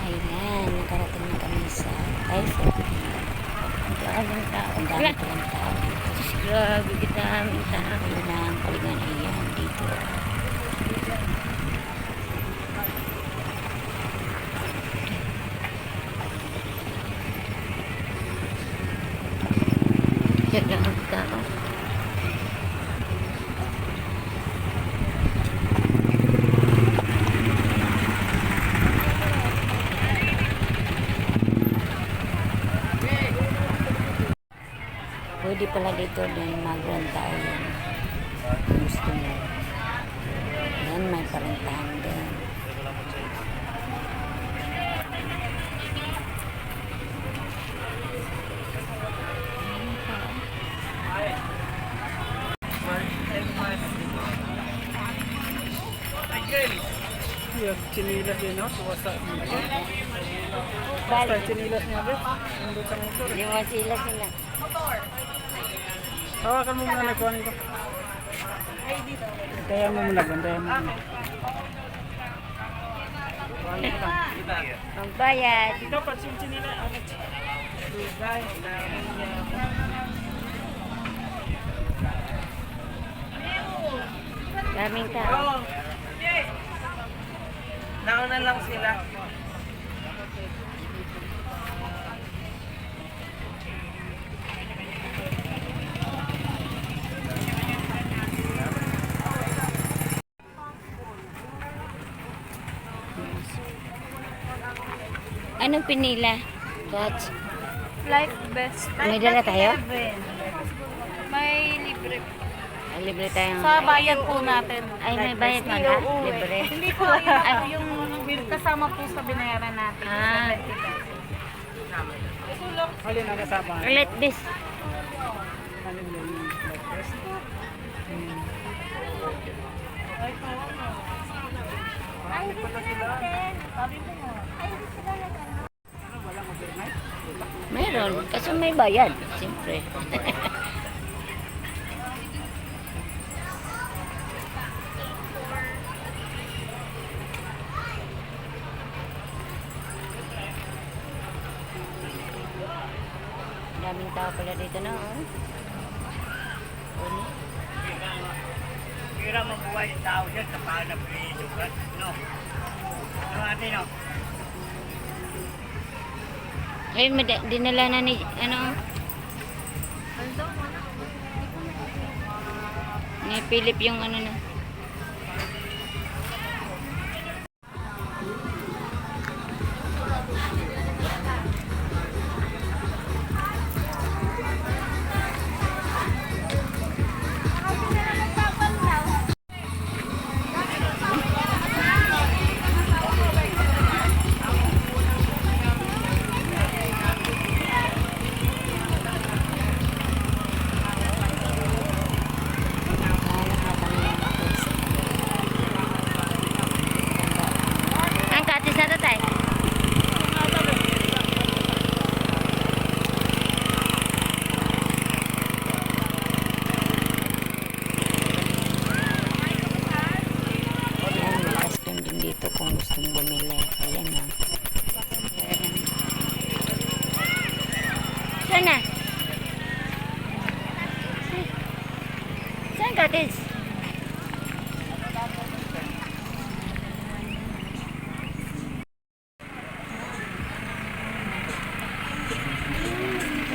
Ayan, nakarating na kami sa Eiffel. Maraming tao. Dami pa ng tao dito. Grabe kita aming tao. Na ang palingan ayan dito. Yan ang tao. Pala dito din mag-rent tayo yan. Kung Gusto mo. Yan, may parentahan din. Yung chinilas yun, no? Tuwasa dito. Basta yung chinilas niya, be. Nandun sa motor. eh. Tawakan mo muna nagkuhan ko. Kaya mo muna, bandayan mo muna. Ang bayad. Ikaw, pansin chinilas. Ano? Lugay. Daming tao. Nauna lang sila. Anong pinila? Coach? Life best. May dala tayo? May libre. Ay, libre tayo. Sa bayan po natin. Ay, may bayad man ha? Libre. Hindi po, yung, yung kasama po sa binayaran natin. Ah. Alin ang kasama? Let this. Alin yung breakfast? Hmm. Meron. Kasi may bayad. Siyempre. Daming tao pala dito na. Oh. Uli. Kira mabuhay tao dyan sa pahanap ni Sugat. No? Ano natin, no? Ay, dinala na ni, ano? Ni Philip yung ano na.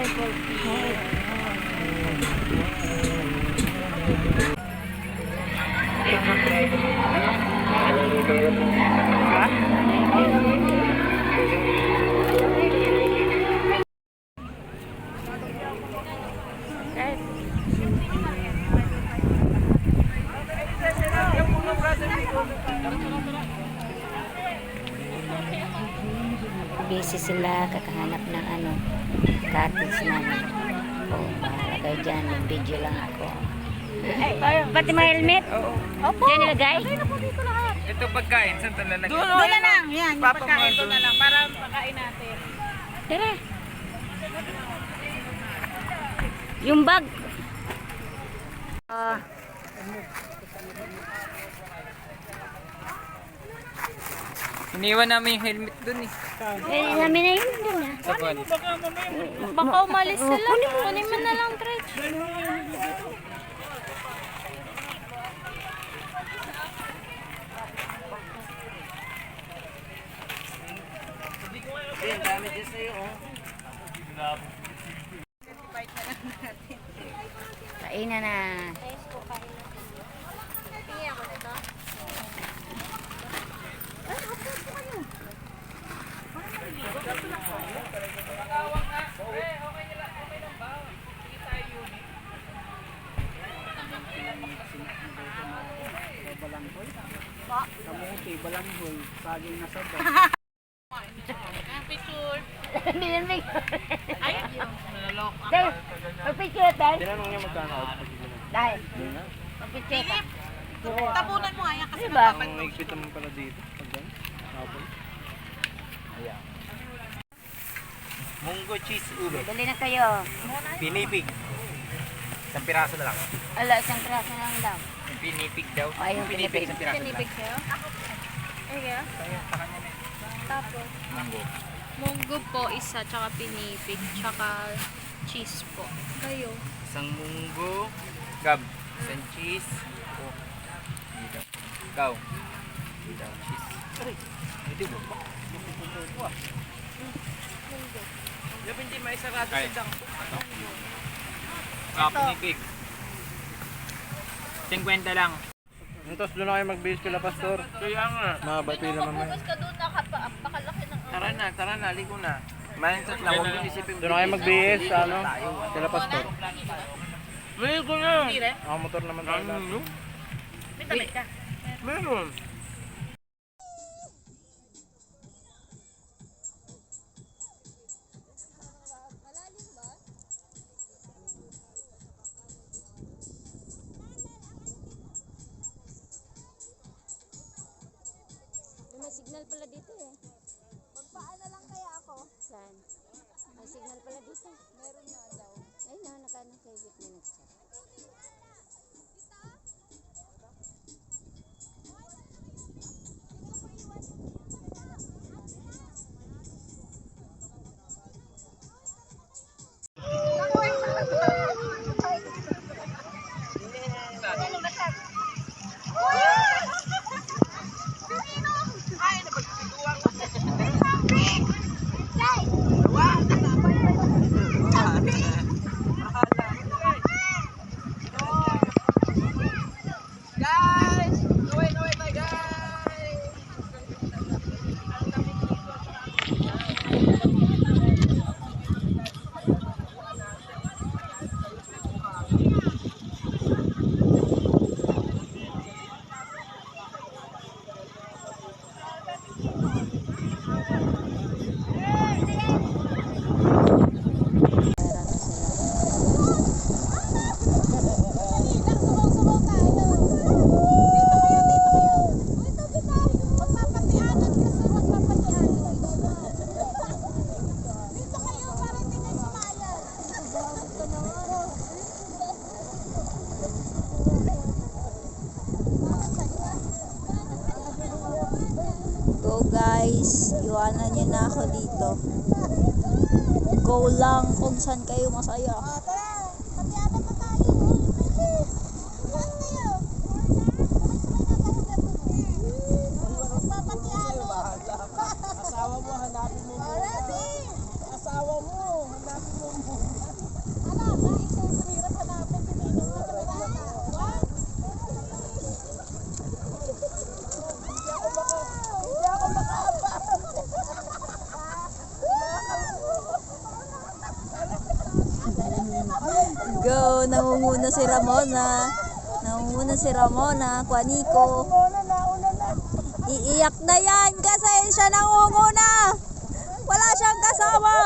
Thank you. Busy sila kakahanap ng ano cottage namin oh bahala kayo dyan may video lang ako pati mga helmet opo dyan nilagay Ito pagkain, saan ito lalagay? Doon na lang. Yan, yung pagkain doon na lang. Para pagkain natin. tara yung bag ah Iniwan namin yung helmet dun eh. Eh, namin na yun dun ah. Sa van. Baka umalis sila. Kunin mo na lang, Tretch. Kainan na. Kamuti, balanghoy, saging na sabay. Hindi yan may... Ay! Dahil, magpicture tayo. Tinanong niya magkano out. Dahil, magpicture ka. Tabunan mo nga yan kasi Diba? Ang naigpit naman pala dito. Pag ganun. Hapon. Munggo cheese ube. Bili na kayo. Pinipig. Isang piraso na lang. Ala, isang kraso na lang daw. Pinipig daw. Ay, yung pinipig. Isang piraso na lang. Pinipig kayo? Okay. Tapos, Mango. munggo po isa, tsaka pinipig, tsaka cheese po. Kayo. Isang munggo. Gab. Isang cheese. Oh. Dito. Ikaw. Dito. Cheese. Hindi mo ba? Yung hindi may sarado Ay. sa junk. Ah, pinipig. 50 lang. Tapos doon na kayo mag-base kila Pastor. Kaya nga. Mahaba pila mamaya. ka doon, napakalaki ng Tara na, tara na, ligo na. Mindset lang, huwag yung isipin. Doon na kayo mag-BS sa ano, kila Pastor. Ligo na. Ako motor naman tayo. Ano? May tabi ka. Meron. Go lang kung saan kayo masaya. Go, nangunguna si Ramona. Nangunguna si Ramona, Kwaniko. Iiyak na yan kasi siya nangunguna. Wala siyang kasama.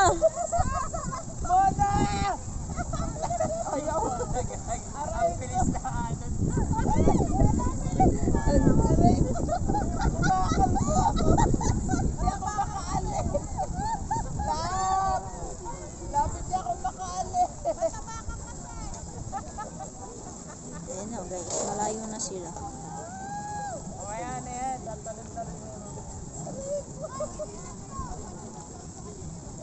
Ayan na guys, malayo na sila. Mamaya na yan. Tatalon-talon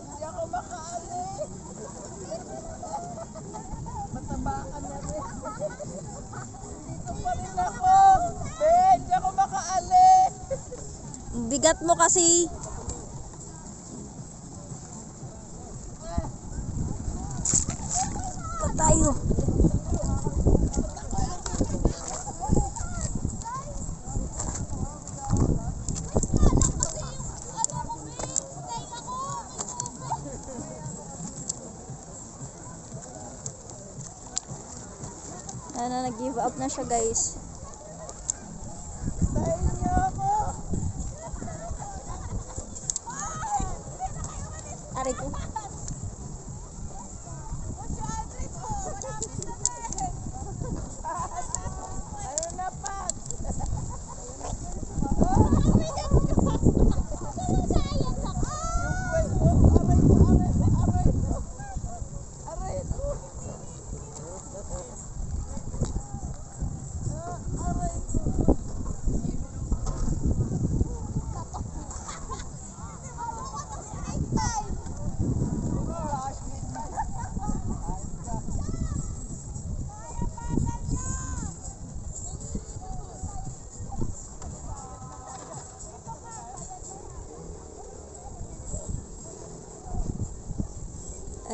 Hindi ako makaalis. Mataba ka na rin. Dito pa rin ako. Ben, hindi ako makaalis. Bigat mo kasi. Pa tayo. Ano, nag-give up na siya guys. Tayo niyo ako. Aray ko. Ano na, Pat? Yung kwento, aray ko, aray ko, aray ko. Aray ko. Ah, aray ko.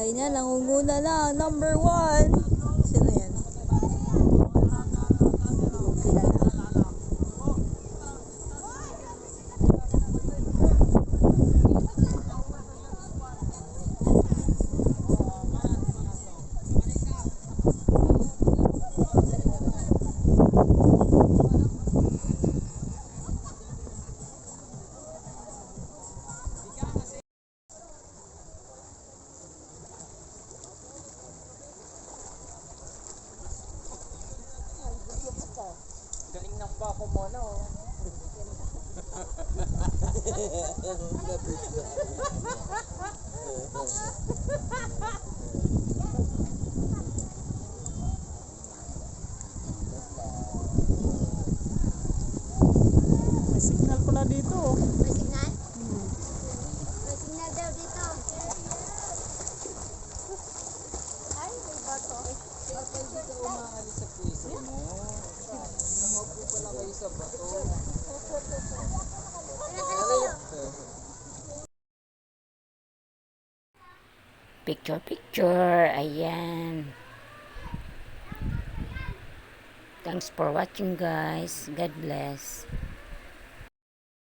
Ay na, nangunguna na. Number one. Galing ng bako mo, no? May signal pala dito. oh. May signal? May signal daw dito. Ay, may bato. Picture, picture. Ayan. Thanks for watching guys. God bless.